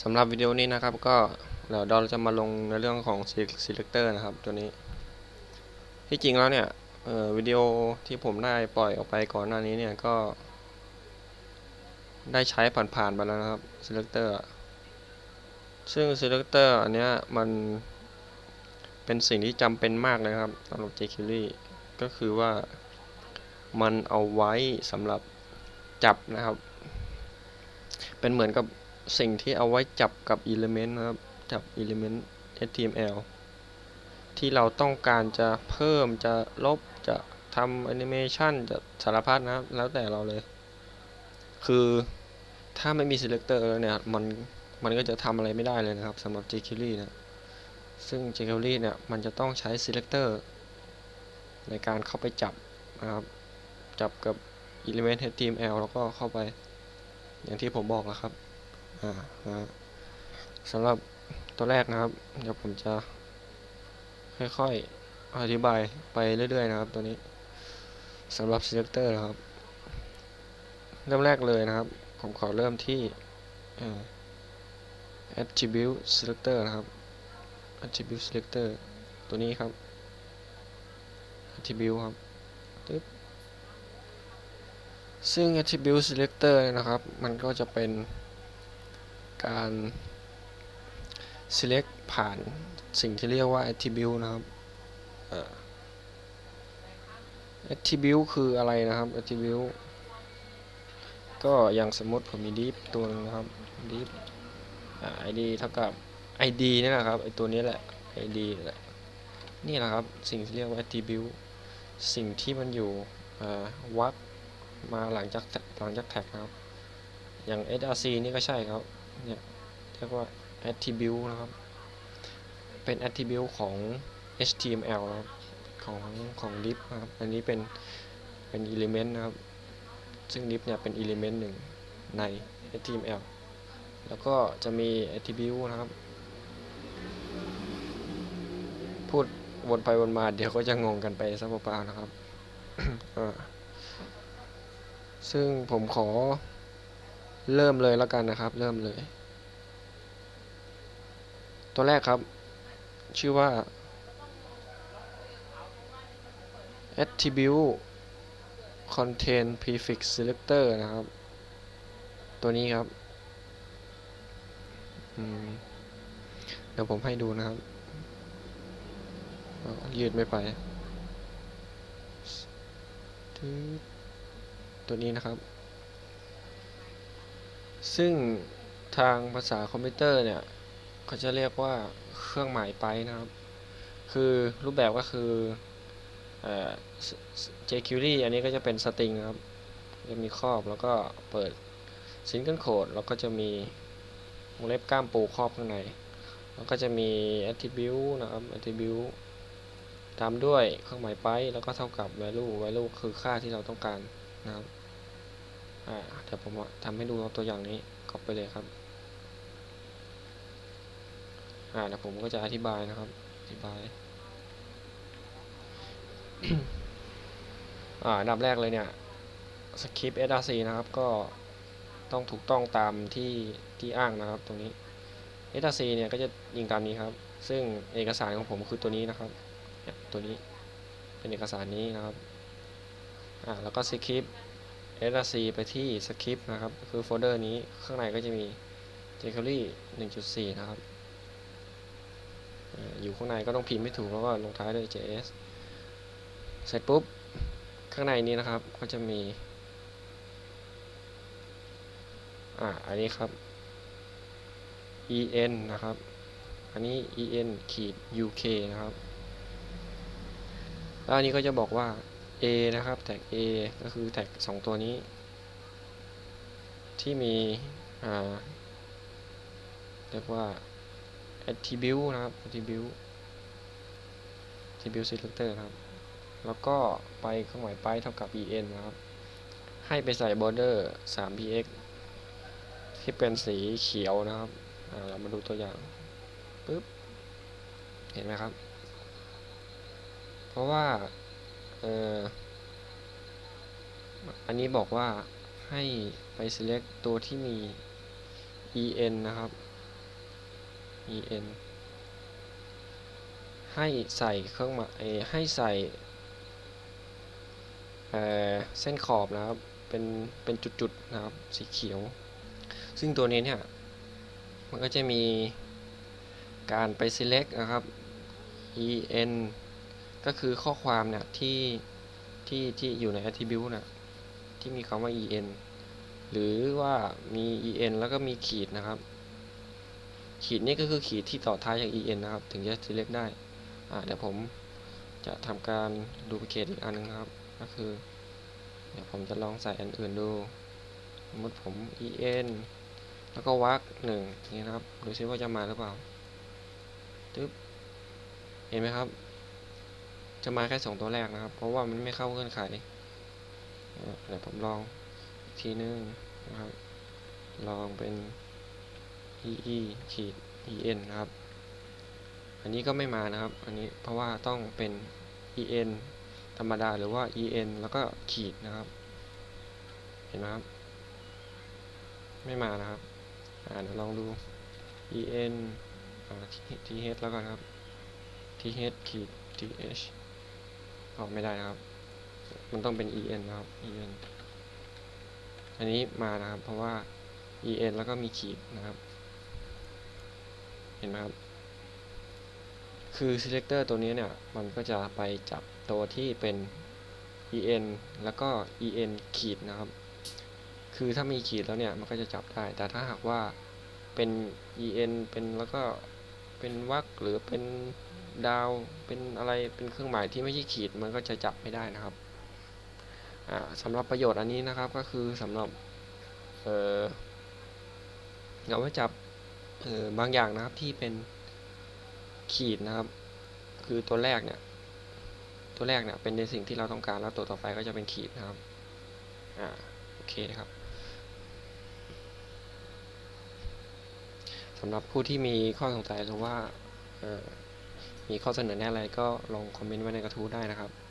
สำหรับวิดีโอนี้นะครับก็เดี๋ยวเราจะมาลงในเรื่องของ selector นะครับตัวนี้ ที่จริงแล้วเนี่ยวิดีโอที่ผมได้ปล่อยออกไปก่อนหน้านี้เนี่ยก็ ได้ใช้ผ่านๆไปแล้วนะครับ selector อะซึ่ง selector อันเนี้ยมันเป็นสิ่งที่จำเป็นมากเลยครับสำหรับ jQuery ก็คือว่ามันเอาไว้สำหรับจับนะครับ เป็นเหมือนกับ สิ่งที่เอาไว้จับกับ element นะครับ จับ element HTML ที่เราต้องการจะเพิ่มจะลบจะทำ animation จะสารพัดนะครับ แล้วแต่เราเลย คือถ้าไม่มี selector แล้วเนี่ย มันมันก็จะทำอะไรไม่ได้เลยนะครับสำหรับ jQuery นะซึ่ง jQuery เนี่ย มันจะต้องใช้ selector ในการเข้าไปจับนะครับ จับกับ element HTML แล้วก็เข้าไป อย่างที่ผมบอกแล้วครับ อ่านะฮะสำหรับตัวแรกนะครับ เดี๋ยวผมจะค่อยๆอธิบายไปเรื่อยๆนะครับ ตัวนี้สำหรับ selector นะครับ เริ่มแรกเลยนะครับ ผมขอเริ่มที่ attribute selector นะครับ attribute selector ตัวนี้ครับ attribute ครับตึ๊บซึ่ง attribute selector นะครับ มันก็จะเป็น การ select ผ่านสิ่งที่เรียกว่า attribute นะครับ attribute คืออะไรนะครับ attribute ก็อย่างสมมติผมมี div ตัวหนึงนะครับ div id เท่ากับ id นี่แหละครับไอตัวนี้แหละ id แหละนี่แหละครับ สิ่งที่เรียกว่า attribute สิ่งที่มันอยู่วักมาหลังจากหลังจากแท็กครับ อย่าง src นี่ก็ใช่ครับ เนี่ยเรียกว่า attribute นะครับ เป็น attribute ของ html นะครับของของ div นะครับ อันนี้เป็นเป็น element นะครับ ซึ่ง div เนี่ยเป็น element หนึ่งใน html แล้วก็จะมี attribute นะครับ พูดวนไปวนมาเดี๋ยวก็จะงงกันไปซะเปล่าๆนะครับ ซึ่งผมขอ เริ่มเลยแล้วกันนะครับ เริ่มเลย ตัวแรกครับ ชื่อว่า attribute contain prefix selector นะครับ ตัวนี้ครับ เดี๋ยวผมให้ดูนะครับ ยืดไม่ไปตัวนี้นะครับ ซึ่งทางภาษาคอมพิวเตอร์เนี่ยเขาจะเรียกว่าเครื่องหมายไปนะครับ คือรูปแบบก็คือเอ่อ jQuery อันนี้ก็จะเป็นสตริงครับ จะมีครอบแล้วก็เปิดซิงเกิลโคดแล้วก็จะมีวงเล็บก้ามปูครอบข้างใน แล้วก็จะมี attribute นะครับ attribute ตามด้วยเครื่องหมายไปแล้วก็เท่ากับ value value คือค่าที่เราต้องการนะครับ อ่าเดี๋ยวผมทำให้ดูตัวอย่างนี้ก๊อปไปเลยครับอ่าเดี๋ยวผมก็จะอธิบายนะครับ อธิบาย อ่าอันดับแรกเลยเนี่ยสคริปต์ src นะครับ ก็ต้องถูกต้องตามที่ที่อ้างนะครับ ตรงนี้ src เนี่ยก็จะยิงตามนี้ครับ ซึ่งเอกสารของผมคือตัวนี้นะครับ ตัวนี้เป็นเอกสารนี้นะครับ อ่าแล้วก็สคริปต์ src ไปที่สคริปต์นะครับ คือโฟลเดอร์นี้ข้างในก็จะมี jQuery 1.4 นะครับอ่าอยู่ข้างในก็ต้องพิมพ์ให้ถูกแล้วก็ลงท้ายด้วย js เสร็จปุ๊บ ข้างในนี้นะครับ ก็จะมี อ่า อันนี้ครับ en นะครับ อันนี้ en ขีด uk นะครับ แล้วอันนี้ก็จะบอกว่า a นะครับ แท็ก a ก็คือแท็กสองตัวนี้ ที่มีเรียกว่า attribute นะครับ attribute attribute selector นะครับ แล้วก็ไปเครื่องหมายไปเท่ากับ en นะครับ ให้ไปใส่ border 3px ที่เป็นสีเขียวนะครับอ่าเรามาดูตัวอย่างปึ๊บ เห็นไหมครับ เพราะว่า เอออันนี้บอกว่าให้ไป select ตัวที่มี en นะครับ en ให้ใส่เครื่องหมายให้ใส่เเส้นขอบนะครับ เป็น เป็นจุดๆนะครับ สีเขียว ซึ่งตัวนี้เนี่ย มันก็จะมีการไป select นะครับ en ก็คือข้อความเนี่ยที่ที่ที่อยู่ใน attribute น่ะที่มีคำว่า en หรือว่ามี en แล้วก็มีขีดนะครับ ขีดนี่ก็คือขีดที่ต่อท้ายจาก en นะครับ ถึงจะ select ได้อ่าเดี๋ยวผมจะทำการ duplicate อีกอันนึงนะครับ ก็คือ เดี๋ยวผมจะลองใส่อันอื่นดูสมมติผม en แล้วก็วรรคหนึ่งอย่างนี้นะครับ ดูซิว่าจะมาหรือเปล่าตึ๊บเห็นไหมครับ จะมาแค่สองตัวแรกนะครับ เพราะว่ามันไม่เข้าเงื่อนไขอ่าเดี๋ยวผมลองอีกทีนึงนะครับ ลองเป็น ee ขีด en นะครับ อันนี้ก็ไม่มานะครับ อันนี้เพราะว่าต้องเป็น en ธรรมดาหรือว่า en แล้วก็ขีดนะครับ เห็นไหมครับ ไม่มานะครับ อ่าเดี๋ยวลองดู en อ่า th แล้วกันครับ th ขีด th ออกไม่ได้นะครับ มันต้องเป็น en นะครับ en อันนี้มานะครับ เพราะว่า en แล้วก็มีขีดนะครับ เห็นไหมครับ คือ selector ตัวนี้เนี่ย มันก็จะไปจับตัวที่เป็น en แล้วก็ en ขีดนะครับ คือถ้ามีขีดแล้วเนี่ย มันก็จะจับได้ แต่ถ้าหากว่าเป็น en เป็นแล้วก็เป็นวรรคหรือเป็น ดาวเป็นอะไรเป็นเครื่องหมายที่ไม่ใช่ขีดมันก็จะจับไม่ได้นะครับสำหรับประโยชน์อันนี้นะครับก็คือสำหรับเออเอาไว้จับบางอย่างนะครับที่เป็นขีดนะครับ คือตัวแรกเนี่ย ตัวแรกเนี่ยเป็นในสิ่งที่เราต้องการแล้วตัวต่อไปก็จะเป็นขีดนะครับอ่าโอเคครับสำหรับผู้ที่มีข้อสงสัยหรือว่า มีข้อเสนอแนะอะไรก็ลองคอมเมนต์ไว้ในกระทู้ได้นะครับ